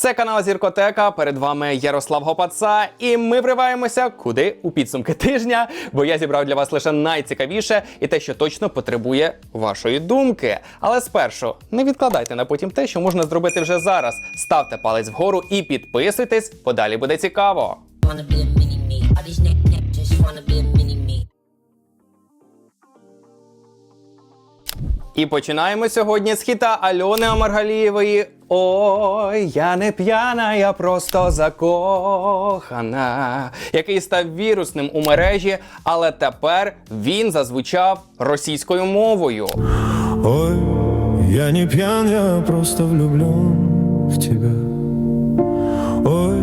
Це канал Зіркотека. Перед вами Ярослав Гопаца, і ми вриваємося куди у підсумки тижня, бо я зібрав для вас лише найцікавіше і те, що точно потребує вашої думки. Але спершу не відкладайте на потім те, що можна зробити вже зараз. Ставте палець вгору і підписуйтесь, подалі буде цікаво. І починаємо сьогодні з хіта Альони Омаргалієвої. Ой, я не п'яна, я просто закохана, який став вірусним у мережі, але тепер він зазвучав російською мовою. Ой, я не пьян, я просто влюблен в тебя. Ой,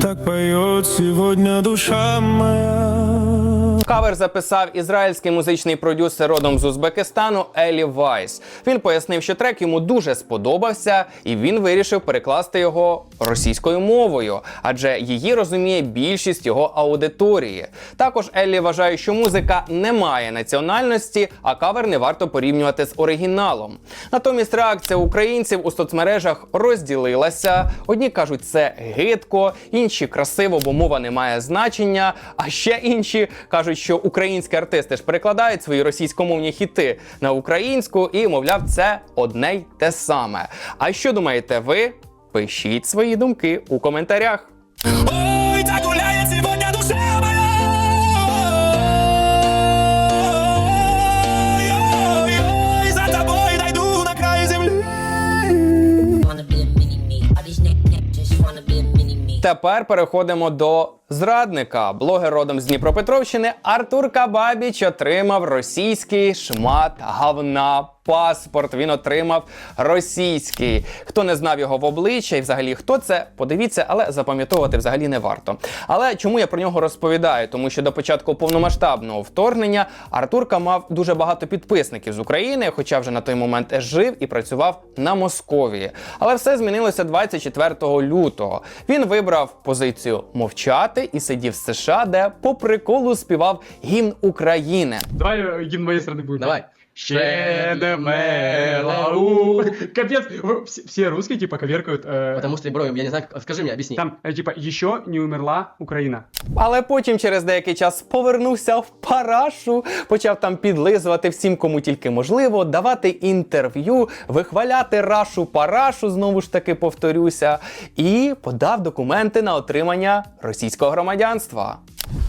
так поет сегодня душа моя. Кавер записав ізраїльський музичний продюсер родом з Узбекистану Елі Вайс. Він пояснив, що трек йому дуже сподобався, і він вирішив перекласти його російською мовою, адже її розуміє більшість його аудиторії. Також Еллі вважає, що музика не має національності, а кавер не варто порівнювати з оригіналом. Натомість реакція українців у соцмережах розділилася. Одні кажуть, це гидко, інші красиво, бо мова не має значення. А ще інші кажуть, що українські артисти ж перекладають свої російськомовні хіти на українську, і мовляв, це одне й те саме. А що думаєте ви? Пишіть свої думки у коментарях. Ой, так гуляет сегодня душа моя. Тепер переходимо до зрадника. Блогер родом з Дніпропетровщини Артур Кабабіч отримав російський шмат говна. Паспорт він отримав російський. Хто не знав його в обличчя і взагалі хто це, подивіться, але запам'ятовувати взагалі не варто. Але чому я про нього розповідаю? Тому що до початку повномасштабного вторгнення Артурка мав дуже багато підписників з України, хоча вже на той момент жив і працював на Московії. Але все змінилося 24 лютого. Він вибрав позицію мовчати і сидів в США, де по приколу співав гімн України. Давай э, гимн моей страны будет. Давай. Щедемелау. Капец, вы- все, все русские типа коверкают. э, Потому что, бро, я не знаю, как- скажи мне, объясни. Там э, типа еще не умерла Украина. Але потім через деякий час повернувся в парашу, почав там підлизувати всім, кому тільки можливо, давати інтерв'ю, вихваляти рашу парашу, знову ж таки повторюся, і подав документи на отримання російського громадянства.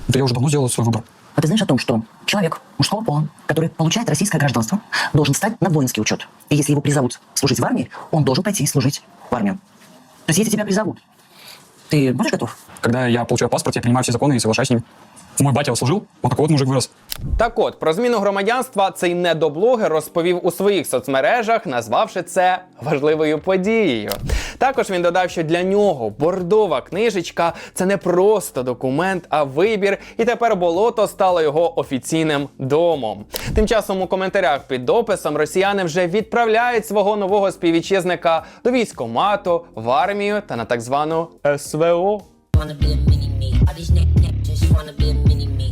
Да я уже давно сделал свой выбор. А ты знаешь о том, что человек мужского пола, который получает российское гражданство, должен стать на воинский учет. И если его призовут служить в армии, он должен пойти служить в армию. То есть если тебя призовут, ты будешь готов? Когда я получаю паспорт, я принимаю все законы и соглашаюсь с ними. Мой батя служил, вот такой вот мужик вырос. Так от, про зміну громадянства цей недоблогер розповів у своїх соцмережах, назвавши це важливою подією. Також він додав, що для нього бордова книжечка це не просто документ, а вибір, і тепер болото стало його офіційним домом. Тим часом у коментарях під дописом росіяни вже відправляють свого нового співвітчизника до військомату, в армію та на так звану СВО.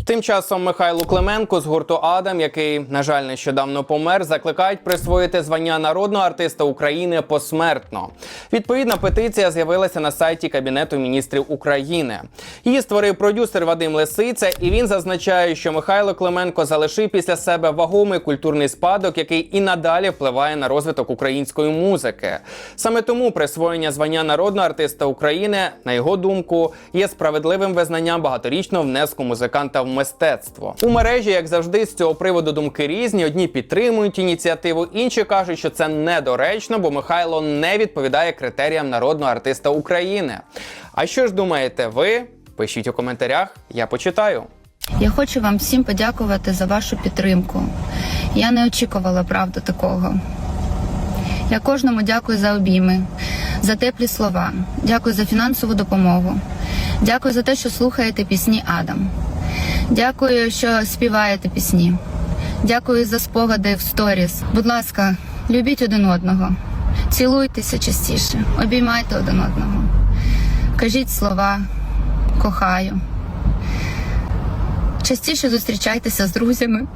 Тим часом Михайло Клименко з гурту Адам, який, на жаль, нещодавно помер, закликають присвоїти звання народного артиста України посмертно. Відповідна петиція з'явилася на сайті Кабінету міністрів України. Її створив продюсер Вадим Лисиця, і він зазначає, що Михайло Клименко залишив після себе вагомий культурний спадок, який і надалі впливає на розвиток української музики. Саме тому присвоєння звання народного артиста України, на його думку, є справедливим визнанням багаторічного внеску музиканта в мистецтво. У мережі, як завжди, з цього приводу думки різні. Одні підтримують ініціативу, інші кажуть, що це недоречно, бо Михайло не відповідає критеріям народного артиста України. А що ж думаєте ви? Пишіть у коментарях, я почитаю. Я хочу вам всім подякувати за вашу підтримку. Я не очікувала правду такого. Я кожному дякую за обійми, за теплі слова, дякую за фінансову допомогу. Дякую за те, що слухаєте пісні Адам. Дякую, що співаєте пісні. Дякую за спогади в сторіс. Будь ласка, любіть один одного, цілуйтеся частіше, обіймайте один одного. Кажіть слова, кохаю. Частіше зустрічайтеся з друзями.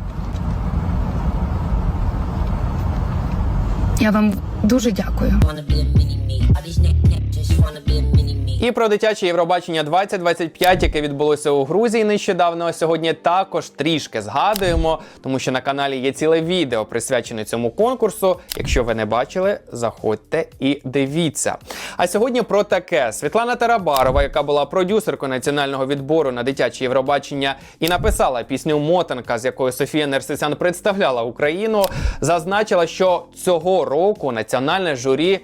Я вам дуже дякую. І про дитяче Євробачення 2025, яке відбулося у Грузії нещодавно. Сьогодні також трішки згадуємо, тому що на каналі є ціле відео присвячене цьому конкурсу. Якщо ви не бачили, заходьте і дивіться. А сьогодні про таке: Світлана Тарабарова, яка була продюсеркою національного відбору на дитяче Євробачення і написала пісню Мотанка, з якою Софія Нерсисян представляла Україну, зазначила, що цього року національне журі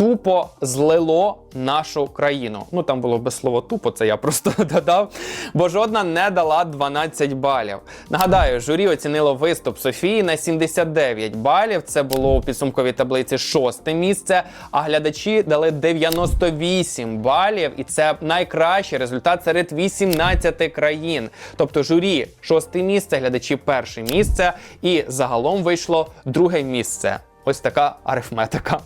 тупо злило нашу країну. Ну там було без слова тупо, це я просто додав, бо жодна не дала 12 балів. Нагадаю, журі оцінило виступ Софії на 79 балів. Це було у підсумковій таблиці шосте місце. А глядачі дали 98 балів, і це найкращий результат серед 18 країн. Тобто журі шосте місце, глядачі перше місце, і загалом вийшло друге місце. Ось така арифметика.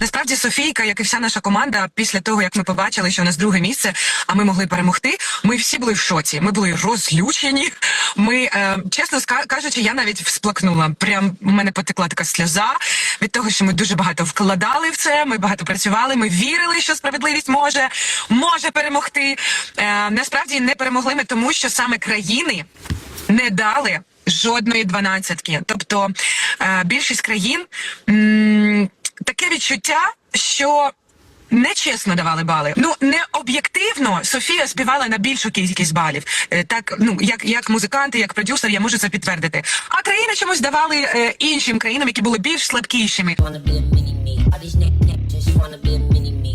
Насправді Софійка, як і вся наша команда, після того як ми побачили, що у нас друге місце, а ми могли перемогти. Ми всі були в шоці. Ми були розлючені. Ми е, чесно кажучи, я навіть всплакнула. Прям у мене потекла така сльоза від того, що ми дуже багато вкладали в це. Ми багато працювали. Ми вірили, що справедливість може може перемогти. Е, насправді не перемогли ми, тому що саме країни не дали жодної дванадцятки. Тобто е, більшість країн м, таке відчуття, що. Нечесно давали бали. Ну не об'єктивно. Софія співала на більшу кількість балів. Е, Так, ну як, як музиканти, як продюсер, я можу це підтвердити. А країни чомусь давали е, іншим країнам, які були більш слабкішими.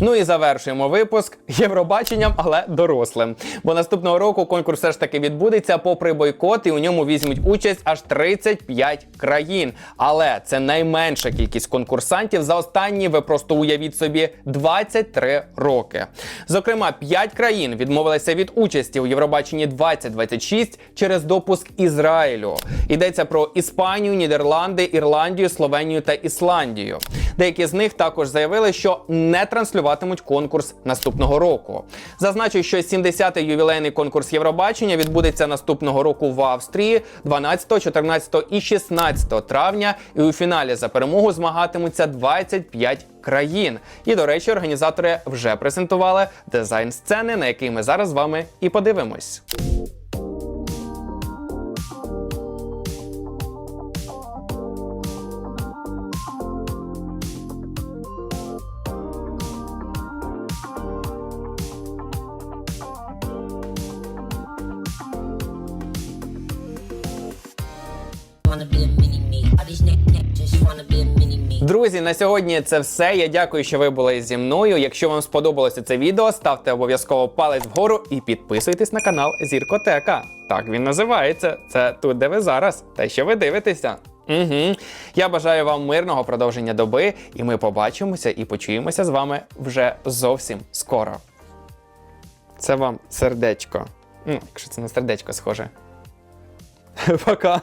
Ну і завершуємо випуск Євробаченням, але дорослим. Бо наступного року конкурс все ж таки відбудеться попри бойкот, і у ньому візьмуть участь аж 35 країн. Але це найменша кількість конкурсантів за останні, ви просто уявіть собі, 23 роки. Зокрема, 5 країн відмовилися від участі у Євробаченні 2026 через допуск Ізраїлю. Йдеться про Іспанію, Нідерланди, Ірландію, Словенію та Ісландію. Деякі з них також заявили, що не транслюватимуть конкурс наступного року. Зазначу, що 70-й ювілейний конкурс Євробачення відбудеться наступного року в Австрії 12, 14 і 16 травня. І у фіналі за перемогу змагатимуться 25 країн. І до речі, організатори вже презентували дизайн сцени, на який ми зараз з вами і подивимось. Друзі, на сьогодні це все. Я дякую, що ви були зі мною. Якщо вам сподобалося це відео, ставте обов'язково палець вгору і підписуйтесь на канал Зіркотека. Так він називається. Це тут, де ви зараз, те, що ви дивитеся. Угу. Я бажаю вам мирного продовження доби, і ми побачимося і почуємося з вами вже зовсім скоро. Це вам сердечко. Ну, якщо це на сердечко схоже. Пока.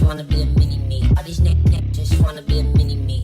you wanna be a mini